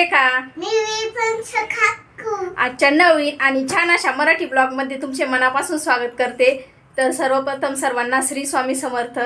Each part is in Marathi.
रेखा. मी आजच्या नवीन आणि छान अशा मराठी ब्लॉगमध्ये तुमचे मनापासून स्वागत करते. तर सर्वप्रथम सर्वांना श्री स्वामी समर्थ.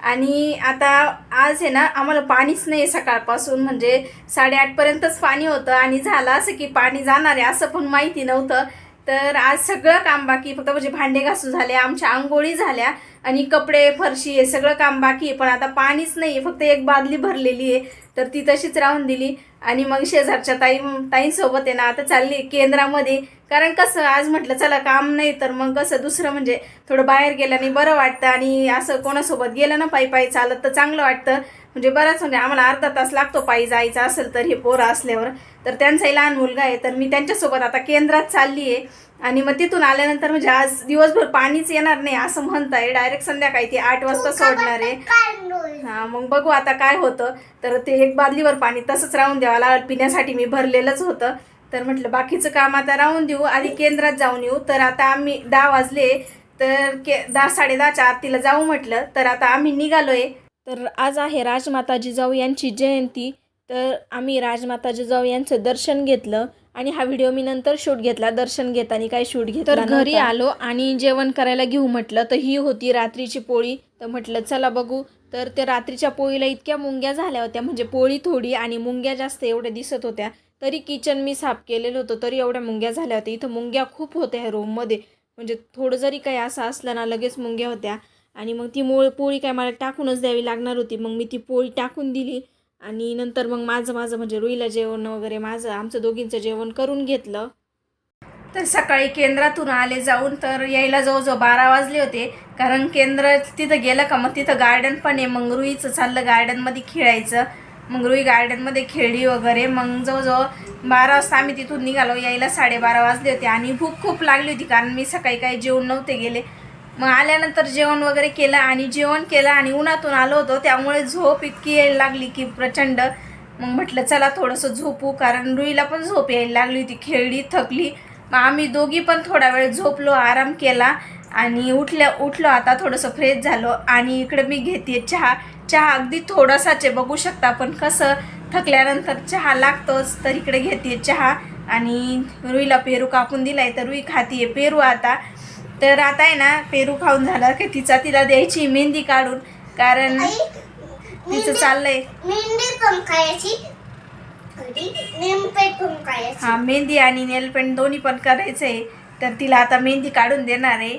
आणि आता आज आहे ना आम्हाला पाणीच नाही सकाळपासून. म्हणजे साडेआठपर्यंतच पाणी होतं आणि झालं असं की पाणी जाणार आहे असं पण माहिती नव्हतं. तर आज सगळं काम बाकी फक्त म्हणजे भांडे घासून झाले आमच्या आंघोळी झाल्या. आणि कपडे फरशी हे सगळं काम बाकी आहे. पण आता पाणीच नाही आहे फक्त एक बादली भरलेली आहे. तर ती तशीच राहून दिली. आणि मग शेजारच्या ताई ताईंसोबत आहे ना आता चालली आहे केंद्रामध्ये. कारण कसं आज म्हटलं चला काम नाही तर मग कसं दुसरं म्हणजे थोडं बाहेर गेल्याने बरं वाटतं. आणि असं कोणासोबत गेलं ना पायी पायी चालत तर चांगलं वाटतं. म्हणजे बराच म्हणजे आम्हाला अर्धा तास लागतो पायी जायचं असेल तर हे पोरं असल्यावर. तर त्यांचाही लहान मुलगा आहे. तर मी त्यांच्यासोबत आता केंद्रात चालली आहे. आणि मग तिथून आल्यानंतर म्हणजे आज दिवसभर पाणीच येणार नाही असं म्हणताय. डायरेक्ट संध्याकाळी ते आठ वाजता सोडणार आहे. हा मग बघू आता काय होतं. तर ते एक बादलीवर पाणी तसंच राहून द्यावं लागलं. पिण्यासाठी मी भरलेलंच होतं. तर म्हटलं बाकीचं काम आता राहून देऊ आधी केंद्रात जाऊन येऊ. तर आता आम्ही दहा वाजले. तर के दहा साडेदहाच्या आरतीला जाऊ म्हटलं. तर आता आम्ही निघालोय. तर आज आहे राजमाता जिजाऊ यांची जयंती. तर आम्ही राजमाता जिजाऊ यांचं दर्शन घेतलं. आणि हा व्हिडिओ मी नंतर शूट घेतला दर्शन घेताना काही शूट घेतला तर घरी आलो आणि जेवण करायला घेऊ म्हटलं तर ही होती रात्रीची पोळी. तर म्हटलं चला बघू. तर त्या रात्रीच्या पोळीला इतक्या मुंग्या झाल्या होत्या म्हणजे पोळी थोडी आणि मुंग्या जास्त एवढ्या दिसत होत्या तरी किचन मी साफ केलेलं होतं तरी एवढ्या मुंग्या झाल्या होत्या. इथं मुंग्या खूप होत्या ह्या रूममध्ये म्हणजे थोडं जरी काही असं असलं ना लगेच मुंग्या होत्या. आणि मग ती मोळ पोळी काय मला टाकूनच द्यावी लागणार होती. मग मी ती पोळी टाकून दिली. आणि नंतर मग माझं माझं म्हणजे रुईला जेवण वगैरे माझं आमचं दोघींचं जेवण करून घेतलं. तर सकाळी केंद्रातून आले जाऊन तर यायला जवळजवळ बारा वाजले होते. कारण केंद्र तिथं गेलं का मग तिथं गार्डन पण आहे. मग रुईचं चाललं गार्डनमध्ये खेळायचं. मग रुई गार्डनमध्ये खेळली वगैरे. मग जवळजवळ बारा वाजता आम्ही तिथून निघालो. यायला साडेबारा वाजले होते. आणि भूक खूप लागली होती कारण मी सकाळी काही जेवण नव्हते गेले. मग आल्यानंतर जेवण वगैरे केलं आणि जेवण केलं आणि उन्हातून आलो होतो त्यामुळे झोप इतकी यायला लागली की प्रचंड. मग म्हटलं चला थोडंसं झोपू कारण रुईला पण झोप यायला लागली होती खेळली थकली. मग आम्ही दोघी पण थोडा वेळ झोपलो आराम केला आणि उठल्या उठलो आता थोडंसं फ्रेश झालो आणि इकडे मी घेते चहा. चहा अगदी थोडासाचे बघू शकता पण कसं थकल्यानंतर चहा लागतोच तर इकडे घेते चहा आणि रुईला पेरू कापून दिलाय तर रुई खातीये पेरू आता. तर आता आहे ना पेरू खाऊन झाला की तिचा तिला द्यायची मेहंदी काढून. कारण तिचं चाललंय. मेहंदी पण खायची. हा मेहंदी आणि नेल पेंट दोन्ही पण करायचं आहे तर तिला आता मेहंदी काढून देणार आहे.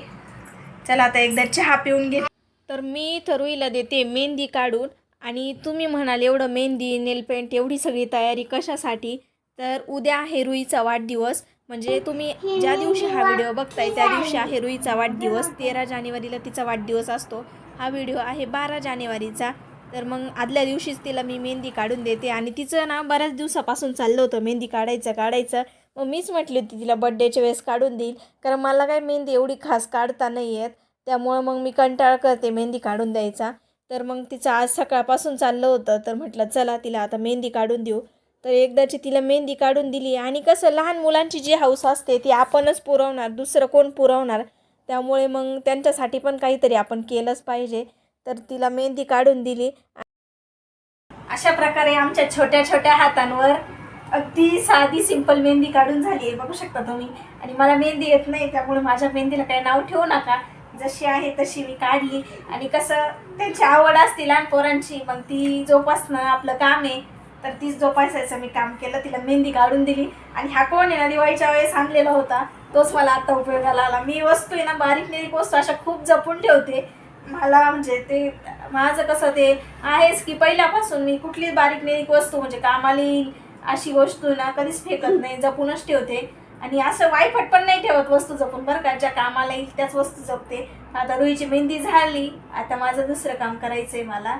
चला आता एकदा चहा पिऊन घे. तर मी तरुईला देते मेहंदी काढून. आणि तुम्ही म्हणाल एवढं मेहंदी नेल पेंट एवढी सगळी तयारी कशासाठी? तर उद्या आहे रुईचा वाढदिवस. म्हणजे तुम्ही ज्या दिवशी हा व्हिडिओ बघताय त्या दिवशी आहे रुईचा वाढदिवस. तेरा जानेवारीला तिचा वाढदिवस असतो. हा व्हिडिओ आहे बारा जानेवारीचा. तर मग आदल्या दिवशीच तिला मी मेहंदी काढून देते. आणि तिचं ना बऱ्याच दिवसापासून चाललं होतं मेहंदी काढायचं काढायचं. मग मीच म्हटली होती तिला बड्डेच्या वेळेस काढून देईल. कारण मला काय मेहंदी एवढी खास काढता नाही आहेत त्यामुळं मग मी कंटाळा करते मेहंदी काढून द्यायचा. तर मग तिचं आज सकाळपासून चाललं होतं. तर म्हटलं चला तिला आता मेहंदी काढून देऊ. तर एकदाची तिला मेहंदी काढून दिली. आणि कसं लहान मुलांची जी हौस असते ती आपणच पुरवणार दुसरं कोण पुरवणार? त्यामुळे मग त्यांच्यासाठी पण काहीतरी आपण केलंच पाहिजे. तर तिला मेहंदी काढून दिली. अशा प्रकारे आमच्या छोट्या छोट्या हातांवर अगदी साधी सिंपल मेहंदी काढून झाली आहे. बघू शकता तुम्ही. आणि मला मेहंदी येत नाही त्यामुळे माझ्या मेहंदीला काही नाव ठेवू नका. जशी आहे तशी मी काढली. आणि कसं त्यांची आवड असते लहान पोरांची मग ती जोपासणं आपलं काम आहे. तर तीच जोपासायचं. मी काम केलं तिला मेहंदी काढून दिली आणि हा कोण आहे ना दिवाळीच्या वेळेस आणलेला होता. तोच मला आता उपयोगाला आला. मी वस्तू आहे ना बारीक निरीक वस्तू अशा खूप जपून ठेवते. मला म्हणजे ते माझं कसं ते आहेच की पहिल्यापासून मी कुठली बारीक निरीक वस्तू म्हणजे कामाला येईल अशी वस्तू ना कधीच फेकत नाही जपूनच ठेवते. आणि असं वायफट पण नाही ठेवत वस्तू जपून. बरं का ज्या कामाला येईल त्याच वस्तू जपते. आता रुईची मेहंदी झाली. आता माझं दुसरं काम करायचं आहे मला.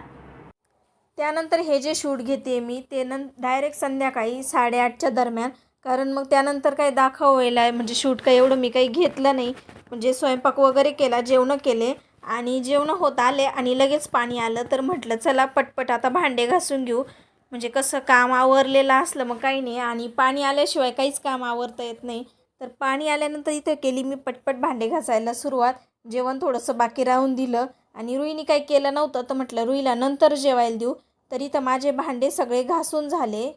त्यानंतर हे जे शूट घेते मी ते नं डायरेक्ट संध्याकाळी साडेआठच्या दरम्यान. कारण मग त्यानंतर काही दाखवायला आहे म्हणजे शूट काही एवढं मी काही घेतलं नाही. म्हणजे स्वयंपाक वगैरे केला जेवणं केले. आणि जेवणं होत आले आणि लगेच पाणी आलं तर म्हटलं चला पटपट आता भांडे घासून घेऊ. म्हणजे कसं काम आवरलेलं असलं मग काही नाही. आणि पाणी आल्याशिवाय काहीच काम आवरता येत नाही. तर पाणी आल्यानंतर इथं केली मी पटपट भांडे घासायला सुरुवात. जेवण थोडंसं बाकी राहून दिलं. आणि रुईने काही केलं नव्हतं तर म्हटलं रुईला नंतर जेवायला देऊ. तरी तर माझे भांडे सगळे घासून झाले.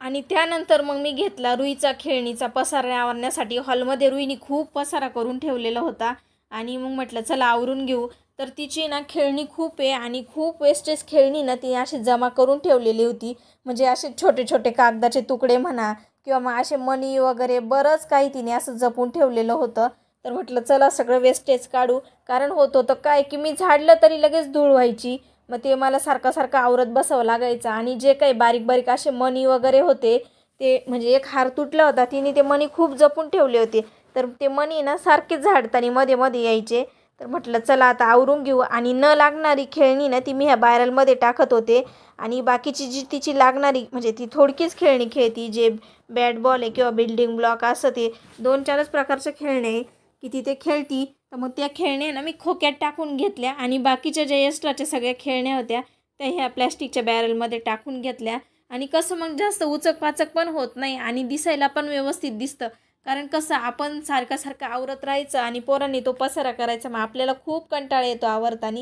आणि त्यानंतर मग मी घेतला रुईचा खेळणीचा पसारा आवरण्यासाठी. हॉलमध्ये रुईनी खूप पसारा करून ठेवलेला होता. आणि मग म्हटलं चला आवरून घेऊ. तर तिची ना खेळणी खूप आहे आणि खूप वेस्टेज खेळणी ना ती अशी जमा करून ठेवलेली होती. म्हणजे असे छोटे छोटे कागदाचे तुकडे म्हणा किंवा मग असे मणी वगैरे बरंच काही तिने असं जपून ठेवलेलं होतं. तर म्हटलं चला सगळं वेस्टेज काढू. कारण होत होतं काय की मी झाडलं तरी लगेच धूळ व्हायची. मग ते मला सारखं सारखं आवरत बसावं लागायचं. आणि जे काही बारीक बारीक असे मणी वगैरे होते ते म्हणजे एक हार तुटला होता तिने ते मणी खूप जपून ठेवले होते. तर ते मणी ना सारखेच झाडताना मध्ये मध्ये यायचे. तर म्हटलं चला आता आवरून घेऊ. आणि न लागणारी खेळणी ना ती मी ह्या बायरलमध्ये टाकत होते. आणि बाकीची जी तिची लागणारी म्हणजे ती थोडकीच खेळणी खेळती जे बॅट बॉल आहे किंवा बिल्डिंग ब्लॉक असं ते दोन चारच प्रकारचे खेळणे की ती ते खेळती. तर मग त्या खेळण्या ना मी खोक्यात टाकून घेतल्या आणि बाकीच्या ज्या एक्स्ट्राच्या सगळ्या खेळण्या होत्या त्या ह्या प्लॅस्टिकच्या बॅरलमध्ये टाकून घेतल्या. आणि कसं मग जास्त उचक पाचक पण होत नाही आणि दिसायला पण व्यवस्थित दिसतं. कारण कसं आपण सारखं सारखं आवरत राहायचं आणि पोरांनी तो पसारा करायचा मग आपल्याला खूप कंटाळा येतो आवरताना.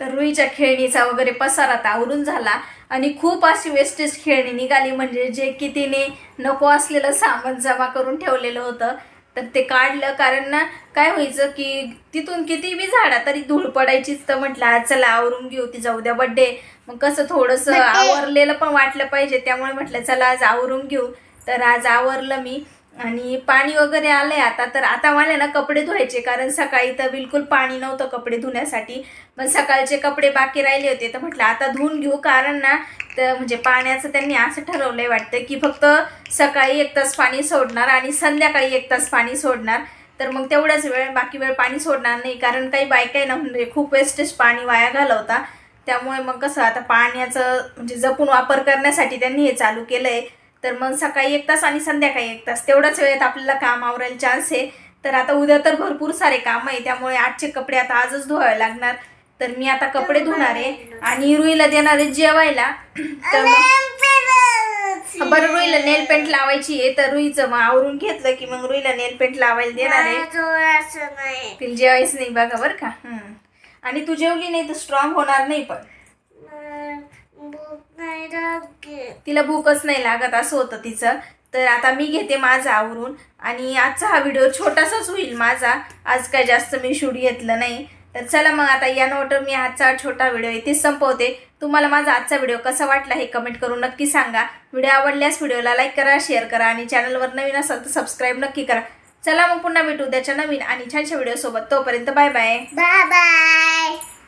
तर रुईच्या खेळणीचा वगैरे पसारा तर आवरून झाला आणि खूप अशी वेस्टेज खेळणी निघाली म्हणजे जे की तिने नको असलेलं सामान जमा करून ठेवलेलं होतं. तर ते काढलं कारण ना काय व्हायचं की तिथून किती बी झाडा तरी धूळ पडायचीच. तर म्हटलं आज चला आवरून घेऊ तिचा उद्या बड्डे मग कसं थोडंसं. आवरलेलं पण वाटलं पाहिजे त्यामुळे म्हटलं चला आज आवरून घेऊ. तर आज आवरलं मी. आणि पाणी वगैरे आलंय आता तर आता मला ना कपडे धुवायचे कारण सकाळी तर बिलकुल पाणी नव्हतं कपडे धुण्यासाठी. पण सकाळचे कपडे बाकी राहिले होते तर म्हटलं आता धुवून घेऊ कारण ना तर म्हणजे पाण्याचं त्यांनी असं ठरवलंय वाटतं की फक्त सकाळी एक तास पाणी सोडणार आणि संध्याकाळी एक तास पाणी सोडणार. तर मग तेवढाच वेळ बाकी वेळ पाणी सोडणार नाही कारण काही बायकाय ना म्हणजे खूप वेस्टेज पाणी वाया घालवता. त्यामुळे मग कसं आता पाण्याचं म्हणजे जपून वापर करण्यासाठी त्यांनी हे चालू केलं आहे तर मग सकाळी एक तास आणि संध्याकाळी एक तास. तेवढाच वेळेत आपल्याला काम आवरायला चान्स आहे. तर आता उद्या तर भरपूर सारे काम आहे. त्यामुळे आजचे कपडे आता आजच धुवावे लागणार. तर मी आता कपडे धुणार आहे. आणि रुईला देणार आहे जेवायला. तर बरं रुईला नेल पेंट लावायची आहे. तर रुईचं मग आवरून घेतलं की मग रुईला नेल पेंट लावायला देणार आहे. तिला जेवायचं नाही बघा बरं का. आणि तू जेवली नाही तर स्ट्रॉंग होणार नाही पण. तिला भूकच नाही लागत असं होतं तिचं. तर आता मी घेते माझा आवरून. आणि आजचा हा व्हिडिओ छोटासाच होईल माझा. आज काय जास्त मी शूट घेतलं नाही. तर चला मग आता या मी आजचा छोटा व्हिडिओ इथेच संपवते. तुम्हाला माझा आजचा व्हिडिओ कसा वाटला हे कमेंट करून नक्की सांगा. व्हिडिओ आवडल्यास व्हिडिओला लाईक करा शेअर करा आणि चॅनलवर नवीन असाल तर सबस्क्राईब नक्की करा. चला मग पुन्हा भेटू त्याच्या नवीन आणि छानशा व्हिडिओसोबत तोपर्यंत बाय बाय बाय बाय